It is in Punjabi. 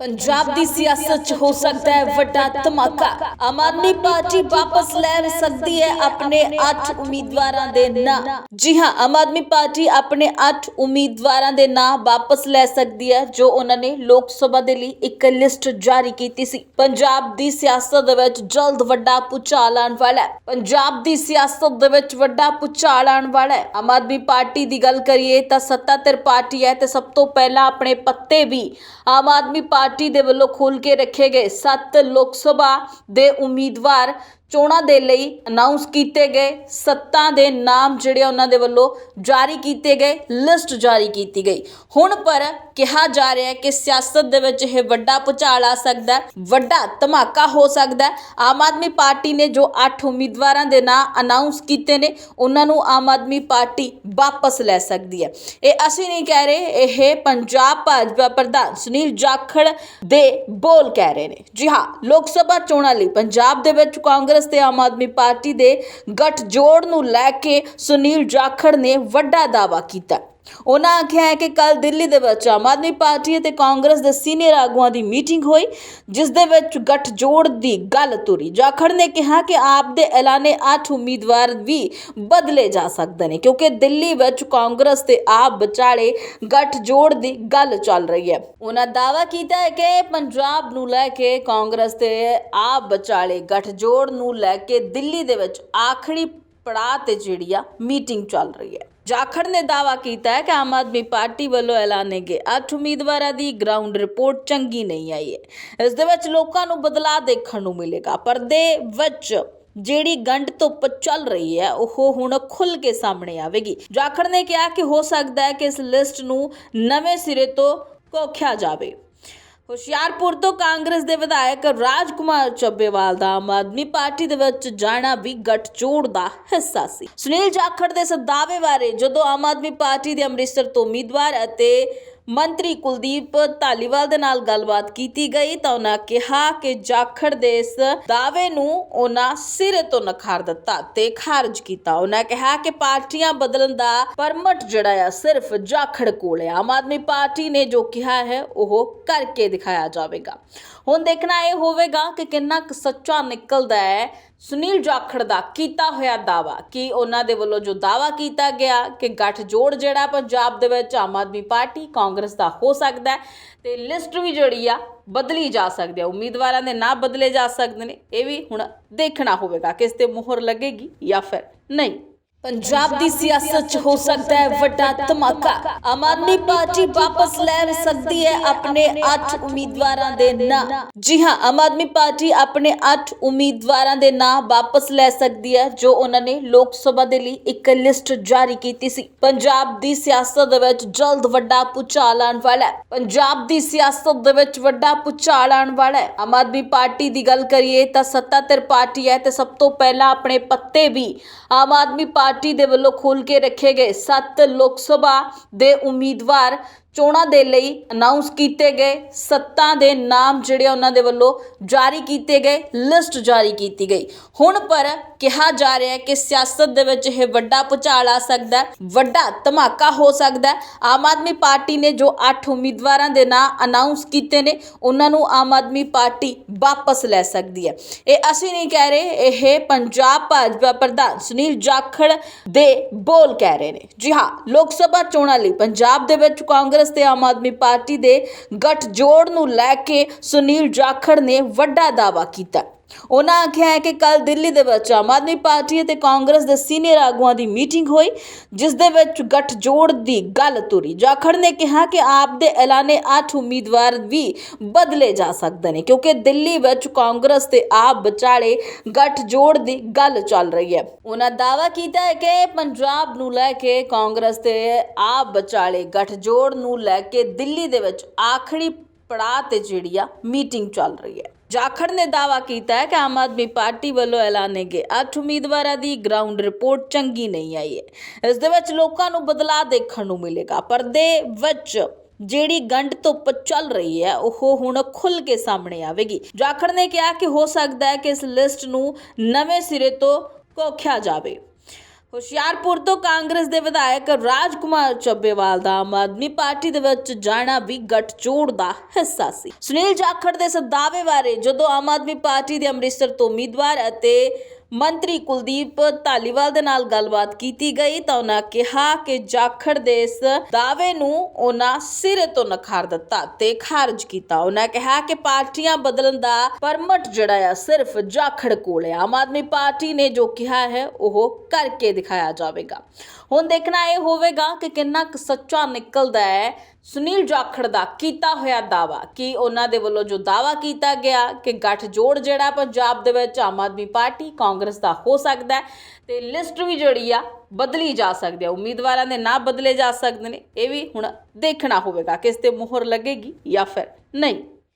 ਪੰਜਾਬ ਦੀ ਸਿਆਸਤ 'ਚ ਹੋ ਸਕਦਾ ਹੈ ਵੱਡਾ ਧਮਾਕਾ। ਆਮ ਆਦਮੀ ਪਾਰਟੀ ਵਾਪਸ ਲੈ ਸਕਦੀ ਹੈ ਆਪਣੇ 8 ਉਮੀਦਵਾਰਾਂ ਦੇ ਨਾਂ। ਜੀ ਹਾਂ, ਆਮ ਆਦਮੀ ਪਾਰਟੀ ਆਪਣੇ 8 ਉਮੀਦਵਾਰਾਂ ਦੇ ਨਾਂ ਵਾਪਸ ਲੈ ਸਕਦੀ ਹੈ, ਜੋ ਉਹਨਾਂ ਨੇ ਲੋਕ ਸਭਾ ਦੇ ਲਈ ਇੱਕ ਲਿਸਟ ਜਾਰੀ ਕੀਤੀ ਸੀ। ਪੰਜਾਬ ਦੀ ਸਿਆਸਤ ਦੇ ਵਿੱਚ ਜਲਦ ਵੱਡਾ ਪੁਚਾਲ ਆਉਣ ਵਾਲਾ ਹੈ। ਪੰਜਾਬ ਦੀ ਸਿਆਸਤ ਦੇ ਵਿੱਚ ਵੱਡਾ ਪੁਚਾਲ ਆਉਣ ਵਾਲਾ ਹੈ। ਆਮ ਆਦਮੀ ਪਾਰਟੀ ਦੀ ਗੱਲ ਕਰੀਏ ਤਾਂ ਸੱਤਾਧਰ ਪਾਰਟੀ ਹੈ ਤੇ ਸਭ ਤੋਂ ਪਹਿਲਾਂ ਆਪਣੇ ਪੱਤੇ ਵੀ ਆਮ ਆਦਮੀ ਪਾਰਟੀ ਦੇ ਵੱਲੋਂ ਖੋਲ ਕੇ ਰੱਖੇ ਗਏ ਸੱਤ ਲੋਕ ਸਭਾ ਦੇ ਉਮੀਦਵਾਰ ਚੋਣਾਂ ਦੇ ਲਈ ਅਨਾਉਂਸ ਕੀਤੇ ਗਏ ਸੱਤਾਂ ਦੇ ਨਾਮ ਜਿਹੜੇ ਉਹਨਾਂ ਦੇ ਵੱਲੋਂ ਜਾਰੀ ਕੀਤੇ ਗਏ ਲਿਸਟ ਜਾਰੀ ਕੀਤੀ ਗਈ। ਹੁਣ ਪਰ ਕਿਹਾ ਜਾ ਰਿਹਾ ਹੈ ਕਿ ਸਿਆਸਤ ਦੇ ਵਿੱਚ ਇਹ ਵੱਡਾ ਭੁਚਾਲ ਆ ਸਕਦਾ ਹੈ, ਵੱਡਾ ਧਮਾਕਾ ਹੋ ਸਕਦਾ ਹੈ। ਆਮ ਆਦਮੀ ਪਾਰਟੀ ਨੇ ਜੋ 8 ਉਮੀਦਵਾਰਾਂ ਦੇ ਨਾਂ ਅਨਾਉਂਸ ਕੀਤੇ ਨੇ, ਉਹਨਾਂ ਨੂੰ ਆਮ ਆਦਮੀ ਪਾਰਟੀ ਵਾਪਸ ਲੈ ਸਕਦੀ ਹੈ। ਇਹ ਅਸੀਂ ਨਹੀਂ ਕਹਿ ਰਹੇ, ਇਹ ਪੰਜਾਬ ਭਾਜਪਾ ਪ੍ਰਧਾਨ ਸੁਨੀਲ ਜਾਖੜ ਦੇ ਬੋਲ ਕਹਿ ਰਹੇ ਨੇ। ਜੀ ਹਾਂ, ਲੋਕ ਸਭਾ ਚੋਣਾਂ ਲਈ ਪੰਜਾਬ ਦੇ ਵਿੱਚ ਕਾਂਗਰਸ ਤੇ ਆਮ ਆਦਮੀ ਪਾਰਟੀ ਦੇ ਗੱਠਜੋੜ ਨੂੰ ਲੈ ਕੇ ਸੁਨੀਲ ਜਾਖੜ ਨੇ ਵੱਡਾ ਦਾਅਵਾ ਕੀਤਾ। ਉਹਨਾਂ ਆਖਿਆ ਹੈ ਕਿ ਕੱਲ ਦਿੱਲੀ ਦੇ ਵਿੱਚ ਆਮ ਆਦਮੀ ਪਾਰਟੀ ਅਤੇ ਕਾਂਗਰਸ ਦੇ ਸੀਨੀਅਰ ਆਗੂਆਂ ਦੀ ਮੀਟਿੰਗ ਹੋਈ, ਜਿਸ ਦੇ ਵਿੱਚ ਗੱਠਜੋੜ ਦੀ ਗੱਲ ਤੁਰੀ। ਜਾਖੜ ਨੇ ਕਿਹਾ ਕਿ ਆਪ ਦੇ ਐਲਾਨੇ 8 ਉਮੀਦਵਾਰ ਵੀ ਬਦਲੇ ਜਾ ਸਕਦੇ ਨੇ, ਕਿਉਂਕਿ ਦਿੱਲੀ ਵਿੱਚ ਕਾਂਗਰਸ ਤੇ ਆਪ ਵਿਚਾਲੇ ਗੱਠਜੋੜ ਦੀ ਗੱਲ ਚੱਲ ਰਹੀ ਹੈ। ਉਹਨਾਂ ਦਾਅਵਾ ਕੀਤਾ ਹੈ ਕਿ ਪੰਜਾਬ ਨੂੰ ਲੈ ਕੇ ਕਾਂਗਰਸ ਤੇ ਆਪ ਵਿਚਾਲੇ ਗੱਠਜੋੜ ਨੂੰ ਲੈ ਕੇ ਦਿੱਲੀ ਦੇ ਵਿੱਚ ਆਖਰੀ ਪੜਾਅ ਤੇ ਜਿਹੜੀ ਆ ਮੀਟਿੰਗ ਚੱਲ ਰਹੀ ਹੈ। ਜਾਖੜ ਨੇ ਦਾਅਵਾ ਕੀਤਾ ਹੈ ਕਿ ਆਮ ਆਦਮੀ ਪਾਰਟੀ ਵੱਲੋਂ ਐਲਾਨੇ ਗਏ 8 ਉਮੀਦਵਾਰਾਂ ਦੀ ਗਰਾਊਂਡ ਰਿਪੋਰਟ ਚੰਗੀ ਨਹੀਂ ਆਈ ਹੈ ਇਸ ਦੇ ਵਿੱਚ ਲੋਕਾਂ ਨੂੰ ਬਦਲਾਅ ਦੇਖਣ ਨੂੰ ਮਿਲੇਗਾ ਪਰਦੇ ਵਿੱਚ ਜਿਹੜੀ ਗੰਢ ਧੁੱਪ ਚੱਲ ਰਹੀ ਹੈ ਉਹ ਹੁਣ ਖੁੱਲ ਕੇ ਸਾਹਮਣੇ ਆਵੇਗੀ ਜਾਖੜ ਨੇ ਕਿਹਾ ਕਿ ਹੋ ਸਕਦਾ ਹੈ ਕਿ ਇਸ ਲਿਸਟ ਨੂੰ ਨਵੇਂ ਸਿਰੇ ਤੋਂ ਕੋਖਿਆ ਜਾਵੇ ਹੁਸ਼ਿਆਰਪੁਰ ਤੋਂ ਕਾਂਗਰਸ ਦੇ ਵਿਧਾਇਕ ਰਾਜਕੁਮਾਰ ਚੱਬੇਵਾਲ ਦਾ ਆਮ ਆਦਮੀ ਪਾਰਟੀ ਦੇ ਵਿੱਚ ਜਾਣਾ ਵੀ ਗੱਠਜੋੜ ਦਾ ਹਿੱਸਾ ਸੀ। ਸੁਨੀਲ ਜਾਖੜ ਦੇ ਇਸ ਦਾਅਵੇ ਬਾਰੇ ਜਦੋਂ ਆਮ ਆਦਮੀ ਪਾਰਟੀ ਦੇ ਅੰਮ੍ਰਿਤਸਰ ਤੋਂ ਉਮੀਦਵਾਰ ਅਤੇ ਮੰਤਰੀ ਕੁਲਦੀਪ ਧਾਲੀਵਾਲ ਦੇ ਨਾਲ ਗੱਲਬਾਤ ਕੀਤੀ ਗਈ ਤਾਂ ਉਹਨਾਂ ਕਿਹਾ ਕਿ ਜਾਖੜ ਦੇ ਇਸ ਦਾਅਵੇ ਨੂੰ ਉਹਨਾਂ ਸਿਰੇ ਤੋਂ ਨਕਾਰ ਦਿੱਤਾ ਤੇ ਖਾਰਜ ਕੀਤਾ। ਉਹਨਾਂ ਕਿਹਾ ਕਿ ਪਾਰਟੀਆਂ ਬਦਲਣ ਦਾ ਪਰਮਟ ਜਿਹੜਾ ਆ ਸਿਰਫ ਜਾਖੜ ਕੋਲ ਹੈ ਆਮ ਆਦਮੀ ਪਾਰਟੀ ਨੇ ਜੋ ਕਿਹਾ ਹੈ, ਉਹ ਕਰਕੇ ਦਿਖਾਇਆ ਜਾਵੇਗਾ। ਹੁਣ ਦੇਖਣਾ ਇਹ ਹੋਵੇਗਾ ਕਿ ਕਿੰਨਾ ਕੁ ਸੱਚਾ ਨਿਕਲਦਾ ਹੈ। ਸੁਨੀਲ ਜਾਖੜ ਦਾ ਕੀਤਾ ਹੋਇਆ ਦਾਵਾ ਕਿ ਉਹਨਾਂ ਦੇ ਵੱਲੋਂ ਜੋ ਦਾਵਾ ਕੀਤਾ ਗਿਆ ਕਿ ਗੱਠਜੋੜ ਜਿਹੜਾ ਪੰਜਾਬ ਦੇ ਵਿੱਚ ਆਮ ਆਦਮੀ ਪਾਰਟੀ, ਕਾਂਗਰਸ ਦਾ ਹੋ ਸਕਦਾ ਹੈ ਤੇ ਲਿਸਟ ਵੀ ਜਿਹੜੀ ਆ ਬਦਲੀ ਜਾ ਸਕਦੀ ਹੈ। ਉਮੀਦਵਾਰਾਂ ਦੇ ਨਾਂ ਬਦਲੇ ਜਾ ਸਕਦੇ ਨੇ, ਇਹ ਵੀ ਹੁਣ ਦੇਖਣਾ ਹੋਵੇਗਾ ਕਿ ਇਸ ਤੇ ਮੋਹਰ ਲੱਗੇਗੀ ਜਾਂ ਫਿਰ ਨਹੀਂ। ਪੰਜਾਬ ਦੀ ਸਿਆਸਤ 'ਚ ਹੋ ਸਕਦਾ ਹੈ ਵੱਡਾ ਧਮਾਕਾ। ਆਮ ਆਦਮੀ ਪਾਰਟੀ ਵਾਪਸ ਲੈ ਸਕਦੀ ਹੈ ਆਪਣੇ 8 ਉਮੀਦਵਾਰਾਂ ਦੇ ਨਾਂ। ਜੀ ਹਾਂ, ਆਮ ਆਦਮੀ ਪਾਰਟੀ ਆਪਣੇ 8 ਉਮੀਦਵਾਰਾਂ ਦੇ ਨਾਂ ਵਾਪਸ ਲੈ ਸਕਦੀ ਹੈ, ਜੋ ਉਹਨਾਂ ਨੇ ਲੋਕ ਸਭਾ ਦੇ ਲਈ ਇੱਕ ਲਿਸਟ ਜਾਰੀ ਕੀਤੀ ਸੀ। ਪੰਜਾਬ ਦੀ ਸਿਆਸਤ ਦੇ ਵਿੱਚ ਜਲਦ ਵੱਡਾ ਪੁਚਾਲ ਆਉਣ ਵਾਲਾ ਹੈ। ਪੰਜਾਬ ਦੀ ਸਿਆਸਤ ਦੇ ਵਿੱਚ ਵੱਡਾ ਪੁਚਾਲ ਆਉਣ ਵਾਲਾ ਹੈ। ਆਮ ਆਦਮੀ ਪਾਰਟੀ ਦੀ ਗੱਲ ਕਰੀਏ ਤਾਂ ਸੱਤਾਧਰ ਪਾਰਟੀ ਹੈ ਤੇ ਸਭ ਤੋਂ ਪਹਿਲਾਂ ਆਪਣੇ ਪੱਤੇ ਵੀ ਆਮ ਆਦਮੀ ਪਾਰਟੀ ਦੇ ਵੱਲੋਂ ਖੋਲ ਕੇ ਰੱਖੇ ਗਏ ਸੱਤ ਲੋਕ ਸਭਾ ਦੇ ਉਮੀਦਵਾਰ ਚੋਣਾਂ ਦੇ ਲਈ ਅਨਾਉਂਸ ਕੀਤੇ ਗਏ, ਸੱਤਾਂ ਦੇ ਨਾਮ ਜਿਹੜੇ ਉਹਨਾਂ ਦੇ ਵੱਲੋਂ ਜਾਰੀ ਕੀਤੇ ਗਏ ਲਿਸਟ ਜਾਰੀ ਕੀਤੀ ਗਈ। ਹੁਣ ਪਰ ਕਿਹਾ ਜਾ ਰਿਹਾ ਹੈ ਕਿ ਸਿਆਸਤ ਦੇ ਵਿੱਚ ਇਹ ਵੱਡਾ ਭੁਚਾਲ ਆ ਸਕਦਾ ਹੈ, ਵੱਡਾ ਧਮਾਕਾ ਹੋ ਸਕਦਾ ਹੈ। ਆਮ ਆਦਮੀ ਪਾਰਟੀ ਨੇ ਜੋ 8 ਉਮੀਦਵਾਰਾਂ ਦੇ ਨਾਂ ਅਨਾਉਂਸ ਕੀਤੇ ਨੇ, ਉਹਨਾਂ ਨੂੰ ਆਮ ਆਦਮੀ ਪਾਰਟੀ ਵਾਪਸ ਲੈ ਸਕਦੀ ਹੈ। ਇਹ ਅਸੀਂ ਨਹੀਂ ਕਹਿ ਰਹੇ, ਇਹ ਪੰਜਾਬ ਭਾਜਪਾ ਪ੍ਰਧਾਨ ਸੁਨੀਲ ਜਾਖੜ ਦੇ ਬੋਲ ਕਹਿ ਰਹੇ ਨੇ। ਜੀ ਹਾਂ, ਲੋਕ ਸਭਾ ਚੋਣਾਂ ਲਈ ਪੰਜਾਬ ਦੇ ਵਿੱਚ ਕਾਂਗਰਸ ਤੇ ਆਮ ਆਦਮੀ ਪਾਰਟੀ ਦੇ ਗੱਠਜੋੜ ਨੂੰ ਲੈ ਕੇ ਸੁਨੀਲ ਜਾਖੜ ਨੇ ਵੱਡਾ ਦਾਅਵਾ ਕੀਤਾ। ਉਹਨਾਂ ਆਖਿਆ ਹੈ ਕਿ ਕੱਲ ਦਿੱਲੀ ਦੇ ਵਿੱਚ ਆਮ ਆਦਮੀ ਪਾਰਟੀ ਅਤੇ ਕਾਂਗਰਸ ਦੇ ਸੀਨੀਅਰ ਆਗੂਆਂ ਦੀ ਮੀਟਿੰਗ ਹੋਈ, ਜਿਸ ਦੇ ਵਿੱਚ ਗੱਠਜੋੜ ਦੀ ਗੱਲ ਤੁਰੀ। ਜਾਖੜ ਨੇ ਕਿਹਾ ਕਿ ਆਪ ਦੇ ਐਲਾਨੇ 8 ਉਮੀਦਵਾਰ ਵੀ ਬਦਲੇ ਜਾ ਸਕਦੇ ਨੇ, ਕਿਉਂਕਿ ਦਿੱਲੀ ਵਿੱਚ ਕਾਂਗਰਸ ਤੇ ਆਪ ਵਿਚਾਲੇ ਗੱਠਜੋੜ ਦੀ ਗੱਲ ਚੱਲ ਰਹੀ ਹੈ। ਉਹਨਾਂ ਦਾਅਵਾ ਕੀਤਾ ਹੈ ਕਿ ਪੰਜਾਬ ਨੂੰ ਲੈ ਕੇ ਕਾਂਗਰਸ ਤੇ ਆਪ ਵਿਚਾਲੇ ਗੱਠਜੋੜ ਨੂੰ ਲੈ ਕੇ ਦਿੱਲੀ ਦੇ ਵਿੱਚ ਆਖਰੀ ਪੜਾਅ ਤੇ ਜਿਹੜੀ ਆ ਮੀਟਿੰਗ ਚੱਲ ਰਹੀ ਹੈ। ਜਾਖੜ ਨੇ ਦਾਅਵਾ ਕੀਤਾ ਹੈ ਕਿ ਆਮ ਆਦਮੀ ਪਾਰਟੀ ਵੱਲੋਂ ਐਲਾਨੇ ਗਏ 8 ਉਮੀਦਵਾਰਾਂ ਦੀ ਗਰਾਊਂਡ ਰਿਪੋਰਟ ਚੰਗੀ ਨਹੀਂ ਆਈ ਹੈ ਇਸ ਦੇ ਵਿੱਚ ਲੋਕਾਂ ਨੂੰ ਬਦਲਾਅ ਦੇਖਣ ਨੂੰ ਮਿਲੇਗਾ ਪਰਦੇ ਵਿੱਚ ਜਿਹੜੀ ਗੰਢ ਧੁੱਪ ਚੱਲ ਰਹੀ ਹੈ ਉਹ ਹੁਣ ਖੁੱਲ ਕੇ ਸਾਹਮਣੇ ਆਵੇਗੀ ਜਾਖੜ ਨੇ ਕਿਹਾ ਕਿ ਹੋ ਸਕਦਾ ਹੈ ਕਿ ਇਸ ਲਿਸਟ ਨੂੰ ਨਵੇਂ ਸਿਰੇ ਤੋਂ ਕੋਖਿਆ ਜਾਵੇ ਹੁਸ਼ਿਆਰਪੁਰ ਤੋਂ ਕਾਂਗਰਸ ਦੇ ਵਿਧਾਇਕ ਰਾਜਕੁਮਾਰ ਚੱਬੇਵਾਲ ਦਾ ਆਮ ਆਦਮੀ ਪਾਰਟੀ ਦੇ ਵਿੱਚ ਜਾਣਾ ਵੀ ਗੱਠਜੋੜ ਦਾ ਹਿੱਸਾ ਸੀ। ਸੁਨੀਲ ਜਾਖੜ ਦੇ ਇਸ ਦਾਅਵੇ ਬਾਰੇ ਜਦੋਂ ਆਮ ਆਦਮੀ ਪਾਰਟੀ ਦੇ ਅੰਮ੍ਰਿਤਸਰ ਤੋਂ ਉਮੀਦਵਾਰ ਅਤੇ ਮੰਤਰੀ ਕੁਲਦੀਪ ਧਾਲੀਵਾਲ ਦੇ ਨਾਲ ਗੱਲਬਾਤ ਕੀਤੀ ਗਈ ਤਾਂ ਉਹਨਾਂ ਕਿਹਾ ਕਿ ਜਾਖੜ ਦੇ ਇਸ ਦਾਅਵੇ ਨੂੰ ਉਹਨਾਂ ਸਿਰੇ ਤੋਂ ਨਕਾਰ ਦਿੱਤਾ ਤੇ ਖਾਰਜ ਕੀਤਾ। ਉਹਨਾਂ ਕਿਹਾ ਕਿ ਪਾਰਟੀਆਂ ਬਦਲਣ ਦਾ ਪਰਮਟ ਜਿਹੜਾ ਆ ਸਿਰਫ ਜਾਖੜ ਕੋਲ ਹੈ ਆਮ ਆਦਮੀ ਪਾਰਟੀ ਨੇ ਜੋ ਕਿਹਾ ਹੈ, ਉਹ ਕਰਕੇ ਦਿਖਾਇਆ ਜਾਵੇਗਾ। ਹੁਣ ਦੇਖਣਾ ਇਹ ਹੋਵੇਗਾ ਕਿ ਕਿੰਨਾ ਕੁ ਸੱਚਾ ਨਿਕਲਦਾ ਹੈ। ਸੁਨੀਲ ਜਾਖੜ ਦਾ ਕੀਤਾ ਹੋਇਆ ਦਾਵਾ ਕਿ ਉਹਨਾਂ ਦੇ ਵੱਲੋਂ ਜੋ ਦਾਵਾ ਕੀਤਾ ਗਿਆ ਕਿ ਗੱਠਜੋੜ ਜਿਹੜਾ ਪੰਜਾਬ ਦੇ ਵਿੱਚ ਆਮ ਆਦਮੀ ਪਾਰਟੀ, ਕਾਂਗਰਸ ਦਾ ਹੋ ਸਕਦਾ ਹੈ ਤੇ ਲਿਸਟ ਵੀ ਜਿਹੜੀ ਆ ਬਦਲੀ ਜਾ ਸਕਦੀ ਹੈ। ਉਮੀਦਵਾਰਾਂ ਦੇ ਨਾਂ ਬਦਲੇ ਜਾ ਸਕਦੇ ਨੇ, ਇਹ ਵੀ ਹੁਣ ਦੇਖਣਾ ਹੋਵੇਗਾ ਕਿ ਇਸ ਤੇ ਮੋਹਰ ਲੱਗੇਗੀ ਜਾਂ ਫਿਰ ਨਹੀਂ।